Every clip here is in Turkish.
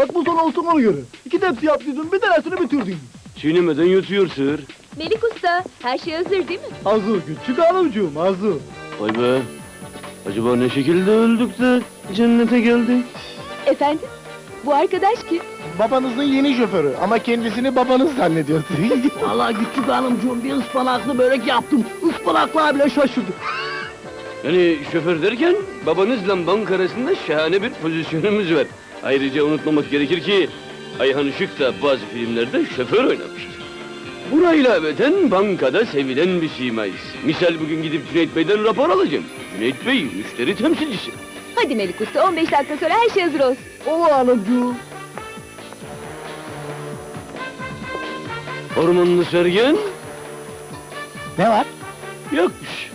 Bak bu son olsun ona göre. İki tepsi yaptıydın bir tanesini bitirdin. Çiğnemeden yutuyor sığır. Melik Usta, her şey hazır değil mi? Hazır küçük hanımcığım hazır. Vay be. Acaba ne şekilde öldük de cennete geldik? Efendim? Bu arkadaş kim? Babanızın yeni şoförü ama kendisini babanız zannediyor. Valla küçük hanımcığım bir ıspanaklı börek yaptım. Ispanaklar bile şaşırdı. Yani şoför derken babanızla banka arasında şahane bir pozisyonumuz var. Ayrıca unutmamak gerekir ki Ayhan Işık da bazı filmlerde şoför oynamıştır. Buna ilaveten bankada sevilen bir simayız. Misal bugün gidip Cüneyt Bey'den rapor alacağım. Cüneyt Bey müşteri temsilcisi. Hadi Melik Usta, 15 dakika sonra her şey hazır olsun. Ola hanımcığım. Ormanlı Sergen ne var? yokmuş.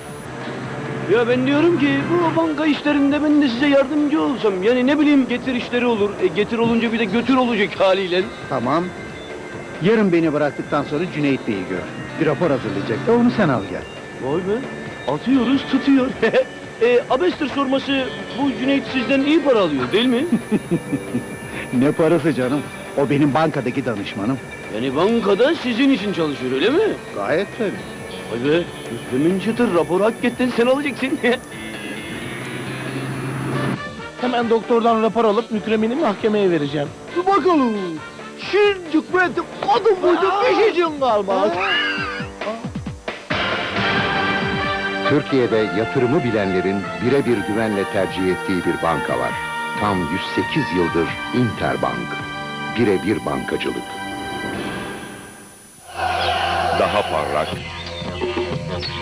Ya ben diyorum ki bu banka işlerinde ben de size yardımcı olsam. Yani ne bileyim getir işleri olur. E, getir olunca bir de götür olacak haliyle. Tamam. Yarın beni bıraktıktan sonra Cüneyt Bey'i gör. Bir rapor hazırlayacak da onu sen al gel. Vay be. Atıyoruz tutuyor. e, Abester sorması bu Cüneyt sizden iyi para alıyor değil mi? Ne parası canım? O benim bankadaki danışmanım. yani bankada sizin için çalışıyor öyle mi? Gayet tabii. Vay be. Müslüm'ün çıtır raporu hakikaten sen alacaksın. Hemen doktordan rapor alıp Mükremini mahkemeye vereceğim. Dur bakalım. Şincik ve kadın boyunca bir şeycin kalmaz. Türkiye'de yatırımı bilenlerin birebir güvenle tercih ettiği bir banka var. Tam 108 yıldır Interbank. Birebir bankacılık. Daha parlak,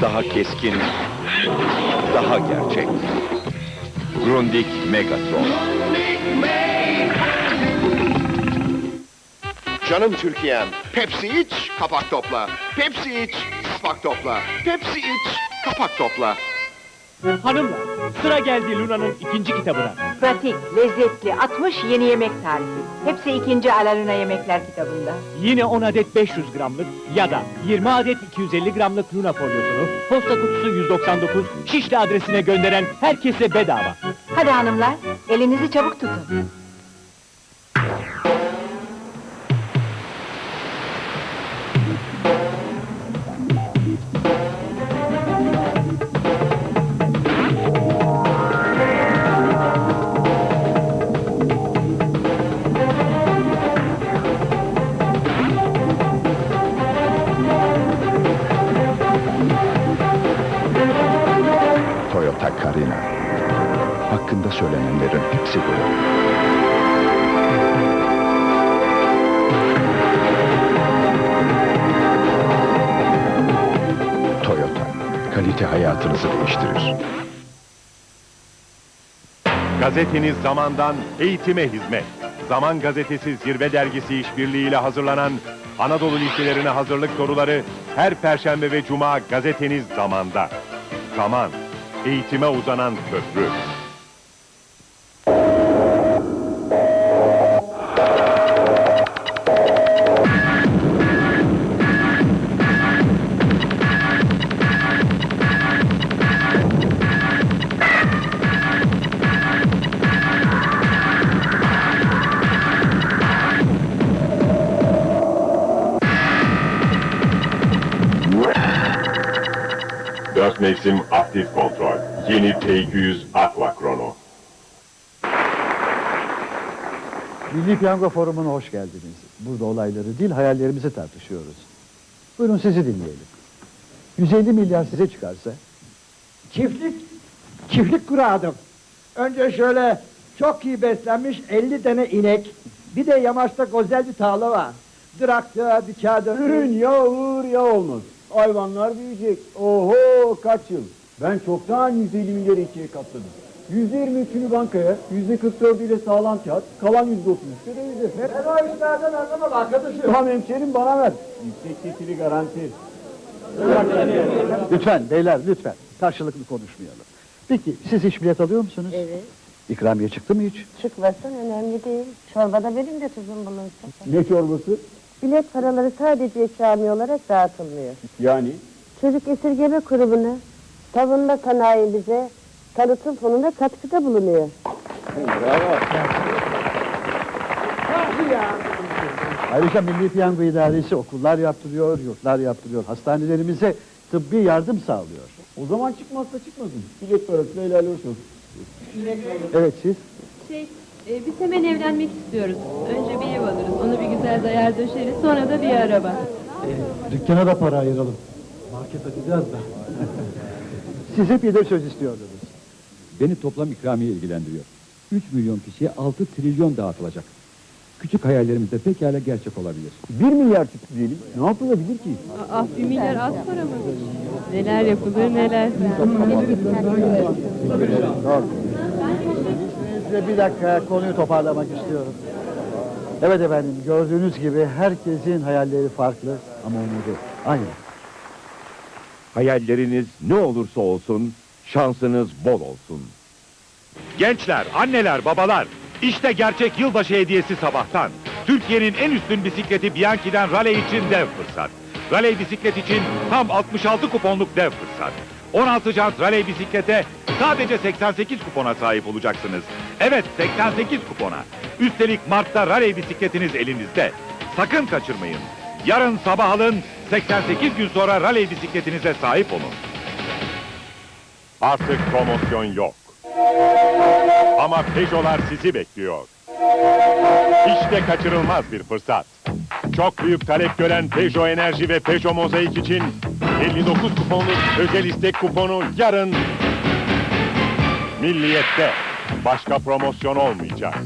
daha keskin, daha gerçek. Grundig Megatron. Canım Türkiye'm. Pepsi iç, kapak topla. Pepsi iç, kapak topla. Pepsi iç, kapak topla. Hanımlar, sıra geldi Luna'nın ikinci kitabına. Pratik, lezzetli, 60 yeni yemek tarifi. Hepsi ikinci Alaluna Yemekler kitabında. Yine 10 adet 500 gramlık ya da 20 adet 250 gramlık Luna folyosunu posta kutusu 199 Şişli adresine gönderen herkese bedava. Hadi hanımlar, elinizi çabuk tutun. Carina. Hakkında söylenenlerin hepsi doğru. Toyota. Kalite hayatınızı değiştirir. Gazeteniz Zaman'dan eğitime hizmet. Zaman Gazetesi Zirve Dergisi işbirliğiyle hazırlanan Anadolu liselerine hazırlık soruları her perşembe ve cuma gazeteniz Zaman'da. Zaman, eğitime uzanan köprü. Dört mevsim aktif kontrol. Yeni T200 Aqua Chrono. Milli Piyango Forumu'na hoş geldiniz. Burada olayları değil hayallerimizi tartışıyoruz. Buyurun sizi dinleyelim. 150 milyar size çıkarsa Çiftlik, çiftlik kuradım. Önce şöyle çok iyi beslenmiş 50 tane inek. Bir de yamaçta güzel bir tarla var. Drakta, dikâda. Ürün ya olur ya olmaz. Hayvanlar büyüyecek. Oho kaç yıl. Ben çoktan 150 milyar ikiye katladım. %23'ünü bankaya, %44'üyle sağlam kağıt, kalan %33'ü dövize. Ben o işlerden anlamam arkadaşım. Tamam hemşerim bana ver. Yüksek getiri garanti. lütfen beyler lütfen karşılıklı konuşmayalım. Peki siz hiç bilet alıyor musunuz? Evet, İkramiye çıktı mı hiç? çıkmasın önemli değil. Çorbada benim de tuzum bulunsun. Ne çorbası? Bilet paraları sadece ikramiye olarak dağıtılmıyor. Yani? Çocuk esirgeme kurumuna, savunma sanayimize, tanıtım fonuna katkıda bulunuyor. Bravo. Ayrıca Milli Piyango İdaresi okullar yaptırıyor, yurtlar yaptırıyor, hastanelerimize tıbbi yardım sağlıyor. O zaman çıkmazsa çıkmasın. Bilet parasıyla helal olsun. Evet siz? Şey, e, biz hemen evlenmek istiyoruz. Önce bir ev alırız, onu bir güzel dayar döşeriz, sonra da bir araba. Dükkana da para ayıralım. Market açacağız da. Siz hep bir de söz istiyordunuz. Beni toplam ikramiye ilgilendiriyor. 3 milyon kişiye 6 trilyon dağıtılacak. Küçük hayallerimiz de pekala gerçek olabilir. 1 milyar çıktı diyelim. Ne yapılabilir ki? Ah bir milyar az para mı? Neler yapılır neler. Doğru. Size bir dakika konuyu toparlamak istiyorum. Evet efendim gördüğünüz gibi herkesin hayalleri farklı ama umudu aynı. Hayalleriniz ne olursa olsun, şansınız bol olsun. Gençler, anneler, babalar, işte gerçek yılbaşı hediyesi sabahtan. Türkiye'nin en üstün bisikleti Bianchi'den Raleigh için dev fırsat. Raleigh bisiklet için tam 66 kuponluk dev fırsat. 16 jant Raleigh bisiklete sadece 88 kupona sahip olacaksınız. Evet 88 kupona. Üstelik Mart'ta Raleigh bisikletiniz elinizde. Sakın kaçırmayın. Yarın sabah alın, 88 gün sonra Raleigh bisikletinize sahip olun. Artık promosyon yok. Ama Peugeot'lar sizi bekliyor. İşte kaçırılmaz bir fırsat. Çok büyük talep gören Peugeot Enerji ve Peugeot Mozaik için 59 kuponluk özel istek kuponu yarın Milliyet'te. Başka promosyon olmayacak.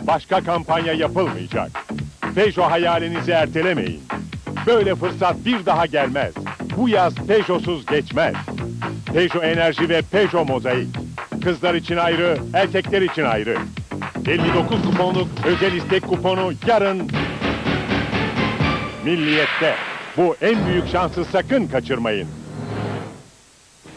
Başka kampanya yapılmayacak. Peugeot hayalinizi ertelemeyin. Böyle fırsat bir daha gelmez. Bu yaz Peugeot'suz geçmez. Peugeot Enerji ve Peugeot Mozaik. Kızlar için ayrı, erkekler için ayrı. 59 kuponluk özel istek kuponu yarın Milliyet'te. Bu en büyük şansı sakın kaçırmayın.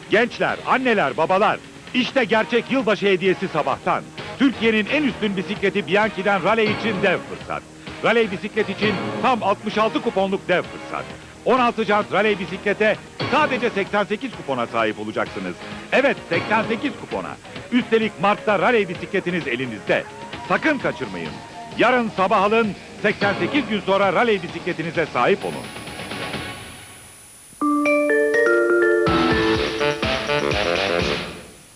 Gençler, anneler, babalar, işte gerçek yılbaşı hediyesi sabahtan. Türkiye'nin en üstün bisikleti Bianchi'den Raleigh için dev fırsat. Raleigh bisiklet için tam 66 kuponluk dev fırsat. 16 jant Raleigh bisiklete sadece 88 kupona sahip olacaksınız. Evet 88 kupona. Üstelik Mart'ta Raleigh bisikletiniz elinizde. Sakın kaçırmayın. Yarın sabah alın 88 gün sonra Raleigh bisikletinize sahip olun.